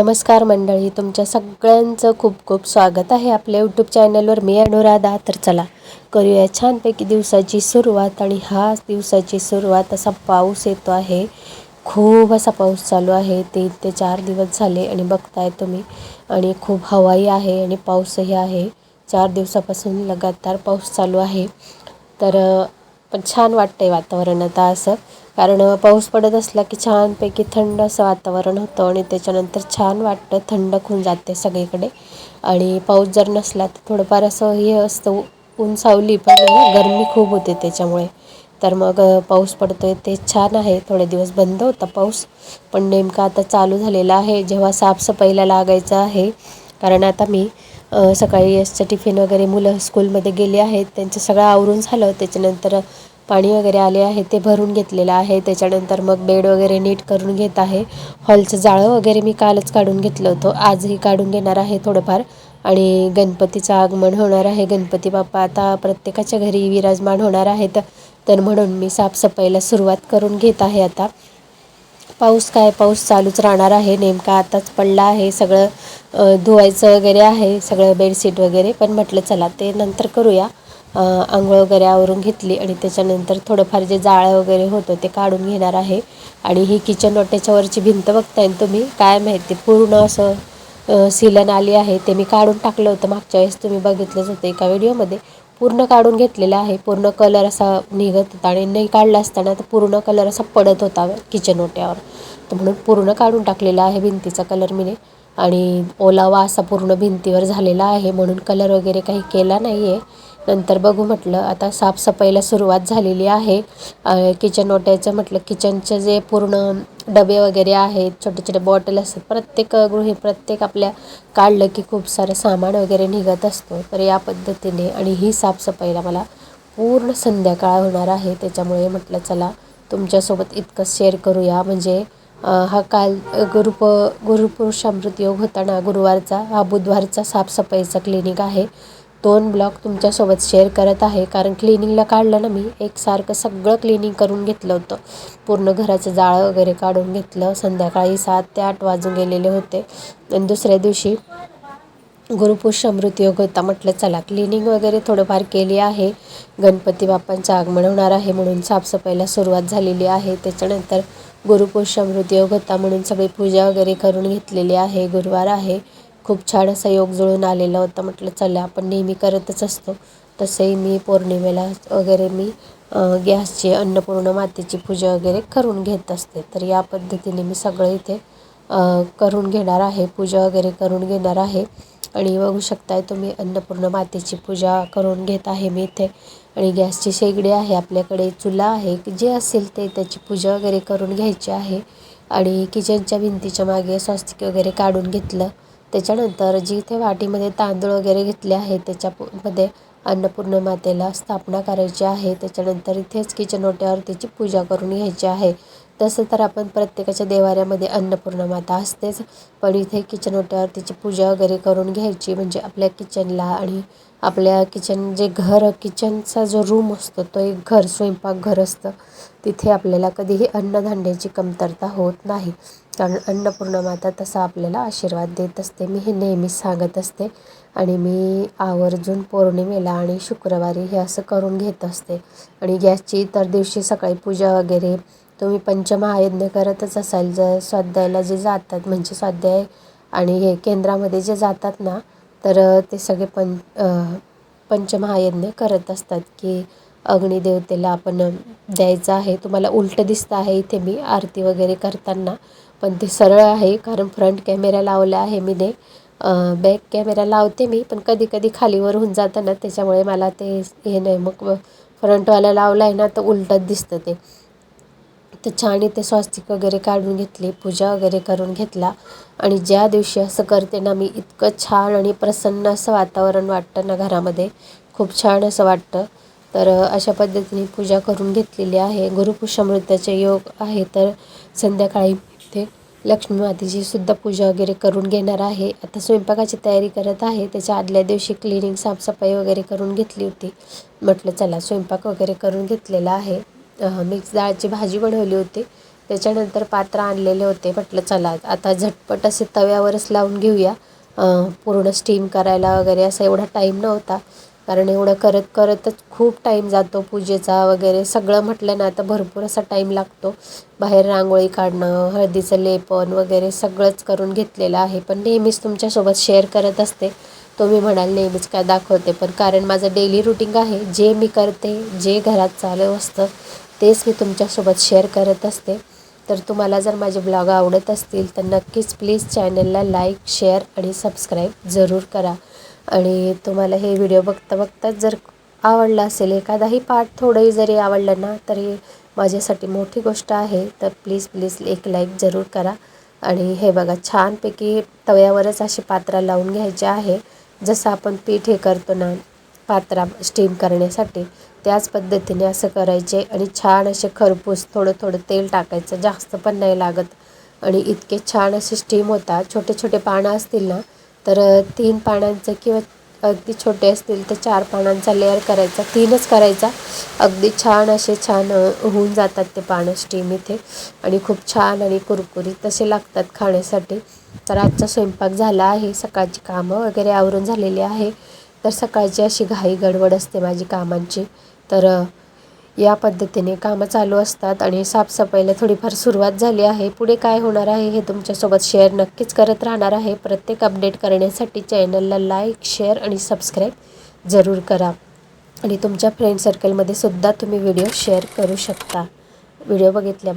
नमस्कार मंडळी तुमच्या सगळ्यांचं खूप खूप स्वागत आहे आपल्या यूट्यूब चॅनलवर मी अनुराधा तर चला करूया छानपैकी दिवसाची सुरुवात. आणि हा दिवसाची सुरुवात असा पाऊस येतो आहे. खूप असा पाऊस चालू आहे. तीन ते चार दिवस झाले आणि बघताय तुम्ही. आणि खूप हवाई आहे आणि पाऊसही आहे. चार दिवसापासून लगातार पाऊस चालू आहे. तर पण छान वाटतं आहे वातावरण आता असं. कारण पाऊस पडत असला की छानपैकी थंड असं वातावरण होतं आणि त्याच्यानंतर छान वाटतं थंड होऊन जाते सगळीकडे. आणि पाऊस जर नसला तर थोडंफार असं हे असतं ऊन सावली पण गरमी खूप होते त्याच्यामुळे. तर मग पाऊस पडतो आहे ते छान आहे. थोडे दिवस बंद होता पाऊस पण नेमका आता चालू झालेला आहे. जेव्हा साफसफाईला लागायचं आहे कारण आता मी सकाळी यसचं टिफिन वगैरे मुलं स्कूलमध्ये गेली आहेत त्यांचं सगळं आवरून झालं. त्याच्यानंतर पाणी वगैरे आले आहे ते भरून घेतलेलं आहे. त्याच्यानंतर मग बेड वगैरे नीट करून घेत आहे. हॉलचं जाळं वगैरे मी कालच काढून घेतलं होतं. आजही काढून घेणार आहे थोडंफार. आणि गणपतीचं आगमन होणार आहे. गणपती बाप्पा आता प्रत्येकाच्या घरी विराजमान होणार आहेत. तर म्हणून मी साफसफाईला सुरुवात करून घेत आहे आता. पाऊस काय? पाऊस चालूच राहणार आहे. नेमका आताच पडला आहे. सगळं धुवायचं वगैरे आहे सगळं बेडशीट वगैरे पण म्हटलं चला ते नंतर करूया. आंघोळ वगैरे आवरून घेतली आणि त्याच्यानंतर थोडंफार जे जाळं वगैरे होतं ते काढून घेणार आहे. आणि ही किचन वाट्याच्यावरची भिंत बघताय तुम्ही? काय माहिती पूर्ण असं सिलन आली आहे ते मी काढून टाकलं होतं. मागच्या वेळेस तुम्ही बघितलंच होतं एका व्हिडिओमध्ये. पूर्ण काढून घेतलेला आहे. पूर्ण कलर असा निघत होता आणि नाही काढला असताना तर पूर्ण कलर असा पडत होता किचन ओट्यावर. तर म्हणून पूर्ण काढून टाकलेला आहे भिंतीचा कलर मी आणि ओलावा असा पूर्ण भिंतीवर झालेला आहे म्हणून कलर वगैरे काही केला नाही आहे नंतर बघू म्हटलं आता साफसफाईला सुरुवात झालेली आहे. किचन ओट्याचं म्हटलं किचनचे जे पूर्ण डबे वगैरे आहेत छोटे छोटे बॉटल असतात प्रत्येक गृही प्रत्येक आपल्या काढलं की खूप सारं सामान वगैरे निघत असतो. तर या पद्धतीने आणि ही साफसफाईला मला पूर्ण संध्याकाळ होणार आहे. त्याच्यामुळे म्हटलं चला तुमच्यासोबत इतकं शेअर करूया. म्हणजे हा काल गुरुप गुरुपुरुषामृत योग होताना गुरुवारचा हा बुधवारचा साफसफाईचा क्लिनिक आहे. दोन ब्लॉग तुमच्यासोबत शेअर करत आहे. कारण क्लिनिंगला काढलं ना मी एकसारखं सगळं क्लिनिंग करून घेतलं होतं. पूर्ण घराचं जाळं वगैरे काढून घेतलं. संध्याकाळी सात ते आठ वाजून गेलेले होते. आणि दुसऱ्या दिवशी गुरुपुरुष अमृत योग होता म्हटलं चला क्लिनिंग वगैरे थोडंफार केली आहे. गणपती बाप्पांचं आगमन होणार आहे म्हणून साफसफाईला सुरुवात झालेली आहे. त्याच्यानंतर गुरुपुष अमृत योग होता म्हणून सगळी पूजा वगैरे करून घेतलेली आहे. गुरुवार आहे. खूप छान असा योग जुळून आलेला होता. म्हटलं चला आपण नेहमी करतच असतो. तसंही मी पौर्णिमेला वगैरे मी गॅसची अन्नपूर्ण मातेची पूजा वगैरे करून घेत असते. तर या पद्धतीने मी सगळं इथे करून घेणार आहे. पूजा वगैरे करून घेणार आहे. आणि बघू शकताय तुम्ही अन्नपूर्ण मातेची पूजा करून घेत आहे मी इथे. आणि गॅसची शेगडी आहे आपल्याकडे चुला आहे जे असेल ते त्याची पूजा वगैरे करून घ्यायची आहे. आणि किचनच्या भिंतीच्या मागे स्वस्तिक वगैरे काढून घेतलं. त्याच्यानंतर जिथे वाटीमध्ये तांदूळ वगैरे घेतले आहे त्याच्यामध्ये अन्नपूर्ण मातेला स्थापना करायची आहे. त्याच्यानंतर इथेच किचन ओट्यावर त्याची पूजा करून घ्यायची आहे. तसं तर आपण प्रत्येकाच्या देवाऱ्यामध्ये अन्नपूर्णा माता असतेच. पण इथे किचन ओट्यावर तिची पूजा वगैरे करून घ्यायची. म्हणजे आपल्या किचनला आणि आपल्या किचन जे घर किचनचा जो रूम असतो तो एक घर स्वयंपाकघर असतं. तिथे आपल्याला कधीही अन्नधान्याची कमतरता होत नाही. कारण अन्नपूर्णा माता तसा आपल्याला आशीर्वाद देत असते. मी हे नेहमीच सांगत असते. आणि मी आवर्जून पौर्णिमेला आणि शुक्रवारी हे असं करून घेत असते. आणि गॅसची इतर दिवशी सकाळी पूजा वगैरे तुम्ही पंचमहायज्ञ करतच असाल जर स्वाध्यायाला जे जातात म्हणजे स्वाध्याय आणि हे केंद्रामध्ये जे जातात ना तर ते सगळे पं पंचमहायज्ञ करत असतात की अग्निदेवतेला आपण द्यायचं आहे. तुम्हाला उलटं दिसतं आहे इथे मी आरती वगैरे करताना पण ते सरळ आहे कारण फ्रंट कॅमेरा लावला आहे मी ने बॅक कॅमेरा लावते मी पण कधी कधी खालीवर होऊन जातं ना त्याच्यामुळे मला ते हे नाही. मग फ्रंटवाला लावला आहे ना तर उलटत दिसतं ते. तर छान इथे स्वास्तिक वगैरे काढून घेतली पूजा वगैरे करून घेतला. आणि ज्या दिवशी असं करते ना मी इतकं छान आणि प्रसन्न असं वातावरण वाटतं ना घरामध्ये. खूप छान असं वाटतं. तर अशा पद्धतीने पूजा करून घेतलेली आहे. गुरुपुषामृताचे योग आहे. तर संध्याकाळी ते लक्ष्मी मातेची सुद्धा पूजा वगैरे करून घेणार आहे. आता स्वयंपाकाची तयारी करत आहे. त्याच्या आदल्या दिवशी क्लिनिंग साफसफाई वगैरे करून घेतली होती. म्हटलं चला स्वयंपाक वगैरे करून घेतलेला आहे. मिक्स डाळची भाजी बनवली होती. त्याच्यानंतर पात्र आणलेले होते. म्हटलं चला आता झटपट असे तव्यावरच लावून घेऊया. पूर्ण स्टीम करायला वगैरे असा एवढा टाईम नव्हता. कारण एवढं करत करतच खूप टाईम जातो पूजेचा वगैरे. सगळं म्हटलं ना आता भरपूर असा टाईम लागतो. बाहेर रांगोळी काढणं हळदीचं लेपन वगैरे सगळंच करून घेतलेलं आहे. पण नेहमीच तुमच्यासोबत शेअर करत असते. तुम्ही म्हणाल नेहमीच काय दाखवते. पण कारण माझं डेली रुटीन आहे जे मी करते जे घरात चालू असतं तेच मी तुमच्यासोबत शेअर करत असते. तर तुम्हाला जर माझे ब्लॉग आवडत असतील तर नक्कीच प्लीज चॅनलला लाईक शेअर आणि सबस्क्राईब जरूर करा. आणि तुम्हाला हे व्हिडिओ बघता बघताच जर आवडला असेल एखादाही पार्ट थोडंही जरी आवडलं ना तरी माझ्यासाठी मोठी गोष्ट आहे तर प्लीज प्लीज एक लाईक जरूर करा. आणि हे बघा छानपैकी तव्यावरच अशी पात्रा लावून घ्यायची आहे. जसं आपण पीठ हे करतो ना पात्रा स्टीम करण्यासाठी त्याच पद्धतीने असं करायचे आणि छान असे खरपूस थोडं थोडं तेल टाकायचं. जास्त पण नाही लागत. आणि इतके छान असे स्टीम होतात छोटे छोटे पानं असतील ना तर तीन पानांचं किंवा अगदी छोटे असतील तर चार पानांचा लेअर करायचा. तीनच करायचा. अगदी छान असे छान होऊन जातात ते पानं स्टीम इथे. आणि खूप छान आणि कुरकुरीत तसे लागतात खाण्यासाठी. तर आजचा स्वयंपाक झाला आहे. सकाळची कामं वगैरे आवरून झालेली आहे. तर सकाळची अशी घाई गडबड असते माझी कामांची. तर या पद्धतीने कामं चालू असतात आणि साफसफाईला थोडीफार सुरुवात झाली आहे. पुढे काय होणार आहे हे तुमच्यासोबत शेअर नक्कीच करत राहणार आहे. प्रत्येक अपडेट करण्यासाठी चॅनलला लाईक शेअर आणि सबस्क्राईब जरूर करा आणि तुमच्या फ्रेंड सर्कलमध्ये सुद्धा तुम्ही व्हिडिओ शेअर करू शकता. व्हिडिओ बघितल्या